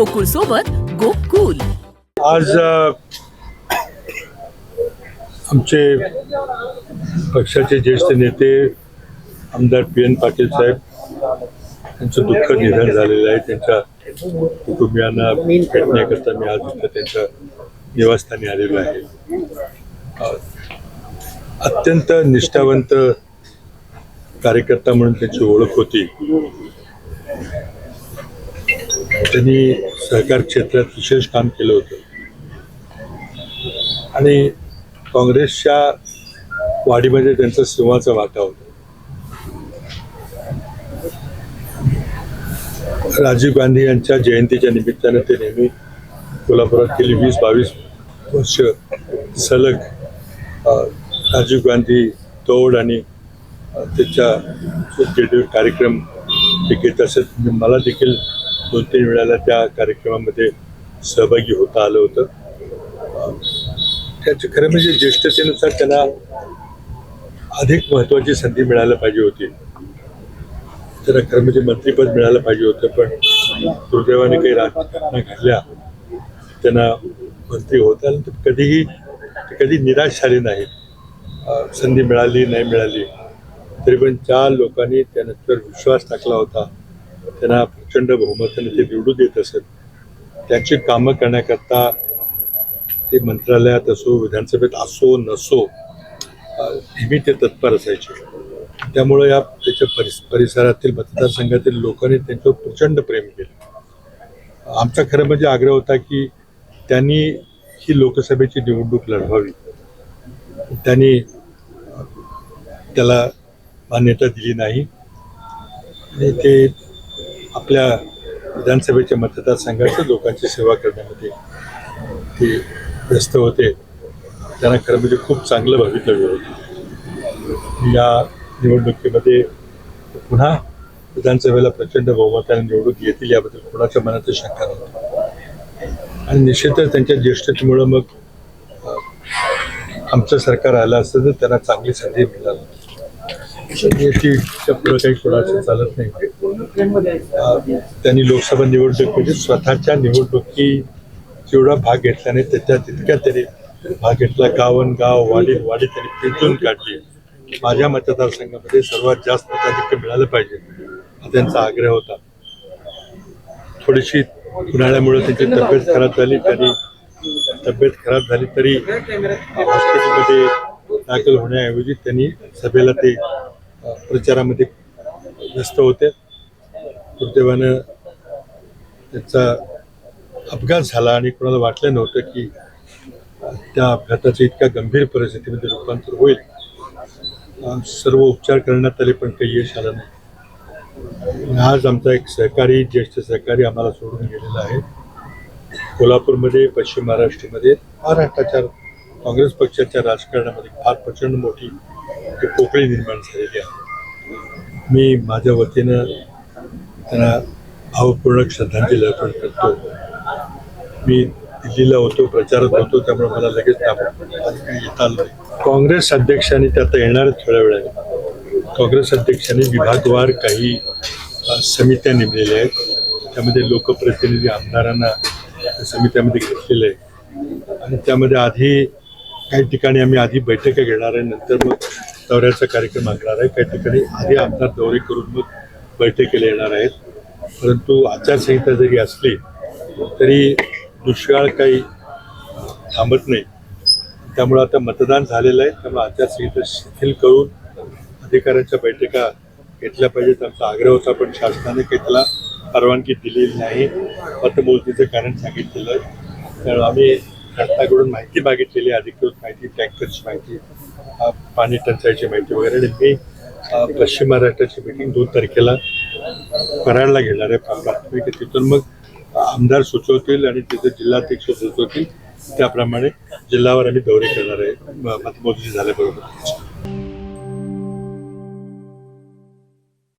गोकुळ सोबत गोकुल. आज आमचे पक्षाचे ज्येष्ठ नेते आमदार पी एन पाटील साहेब त्यांचं दुःख निधन झालेलं आहे. त्यांच्या कुटुंबियांना भेटण्याकरता मी आज त्यांच्या निवासस्थानी आलेलो आहे. अत्यंत निष्ठावंत कार्यकर्ता म्हणून त्यांची ओळख होती. त्यांनी सहकार क्षेत्रात विशेष काम केलं होतं. आणि काँग्रेसच्या वाढीमध्ये त्यांचा सिंहाचा वाटा होता राजीव गांधी यांच्या जयंतीच्या निमित्तानं ते नेहमी कोल्हापुरात गेली. वीस बावीस वर्ष सलग राजीव गांधी दौड आणि त्याच्या जे कार्यक्रम ते घेत असत म्हणजे मला देखील दोन तीन वेळेला त्या कार्यक्रमामध्ये सहभागी होता आलं होतं. त्याचं त्याचे खरं म्हणजे ज्येष्ठतेनुसार त्यांना अधिक महत्वाची संधी मिळायला पाहिजे होती. त्यांना खरं म्हणजे मंत्रीपद मिळायला पाहिजे होतं पण दुर्दैवाने काही राजकारणात घडल्या. त्यांना मंत्री होता आलं तर कधीही कधी निराश झाले नाही. संधी मिळाली नाही मिळाली. तरी पण चार लोकांनी त्यानंतर विश्वास टाकला होता त्यांना प्रचंड बहुमताने ते निवडून देत असत त्यांची कामं करण्याकरता ते मंत्रालयात असो विधानसभेत असो नसो नेहमी ते तत्पर असायचे. त्यामुळं या त्याच्या परिस परिसरातील मतदारसंघातील लोकांनी त्यांच्यावर प्रचंड प्रेम केलं. आमचा खरं म्हणजे आग्रह होता की त्यांनी ही लोकसभेची निवडणूक लढवावी. त्यांनी त्याला मान्यता दिली नाही. आणि ते आपल्या विधानसभेच्या मतदारसंघाचं लोकांची सेवा करण्यामध्ये ते व्यस्त होते. त्यांना खरं म्हणजे खूप चांगलं भवितव्य होतं. या निवडणुकीमध्ये पुन्हा विधानसभेला प्रचंड बहुमताने निवडणूक येतील याबद्दल कोणाच्या मनात शंका नव्हती आणि निश्चितच त्यांच्या ज्येष्ठतेमुळं मग आमचं सरकार आलं असतं तर त्यांना चांगली संधी मिळाली. याची पुढं काही कोणाचं चालत नाही. त्यांनी लोकसभा निवडणूक म्हणजे स्वतःच्या निवडणुकी जेवढा भाग घेतला नाही त्याच्या तितक्या त्यांनी भाग घेतला. गावन गाव वाडी वाडी त्यांनी पिंजून काढली. माझ्या मतदारसंघामध्ये सर्वात जास्त मताधिक्य मिळालं पाहिजे. हा त्यांचा आग्रह होता. थोडीशी उन्हाळ्यामुळे त्यांची तब्येत खराब झाली त्यांनी तब्येत खराब झाली तरी हॉस्पिटलमध्ये दाखल होण्याऐवजी त्यांनी सभेला ते प्रचारामध्ये व्यस्त होते. दुर्दैवानं त्याचा अपघात झाला आणि कोणाला वाटलं नव्हतं की त्या अपघाताचं इतक्या गंभीर परिस्थितीमध्ये रूपांतर होईल. सर्व उपचार करण्यात आले पण काही यश आलं नाही. आज आमचा एक सहकारी ज्येष्ठ सहकारी आम्हाला सोडून गेलेला आहे. कोल्हापूरमध्ये पश्चिम महाराष्ट्रामध्ये. महाराष्ट्राच्या काँग्रेस पक्षाच्या राजकारणामध्ये फार प्रचंड मोठी पोकळी निर्माण झालेली आहे. मी माझ्या वतीनं त्यांना भावपूर्ण श्रद्धांजली अर्पण करतो. मी दिल्लीला होतो प्रचारात होतो त्यामुळे मला लगेच येता आलं काँग्रेस अध्यक्षांनी त्यात येणार येणारच थोड्या वेळाने. काँग्रेस अध्यक्षांनी विभागवार काही समित्या नेमलेल्या आहेत. त्यामध्ये लोकप्रतिनिधी आमदारांना समित्यामध्ये घेतलेलं आहे. आणि त्यामध्ये आधी काही ठिकाणी आम्ही आधी बैठका घेणार आहे नंतर मग दौऱ्याचा कार्यक्रम आखणार आहे. काही ठिकाणी आधी आमदार दौरे करून मग बैठकीला येणार आहेत. परंतु आचारसंहिता जरी असली तरी दुष्काळ काही थांबत नाही. त्यामुळं आता मतदान झालेलं आहे. त्यामुळे आचारसंहिता शिथिल करून अधिकाऱ्यांच्या बैठका घेतल्या पाहिजेत. आमचा आग्रह होता पण शासनाने काही त्याला परवानगी दिलेली नाही. मतमोजणीचं कारण सांगितलेलं आहे. त्यामुळे आम्ही शासनाकडून माहिती मागितलेली अधिकृत माहिती टँकरची माहिती पाणी टंचाईची माहिती वगैरे. आणि मी पश्चिम महाराष्ट्राची मिटिंग दोन तारखेला कराडला घेणार आहे. प्राथमिक तिथून. मग आमदार सुचवतील आणि तिथे जिल्हाध्यक्ष सुचवतील. त्याप्रमाणे जिल्ह्यावर आम्ही दौरे करणार आहे. मतमोजणी झाल्याबरोबर.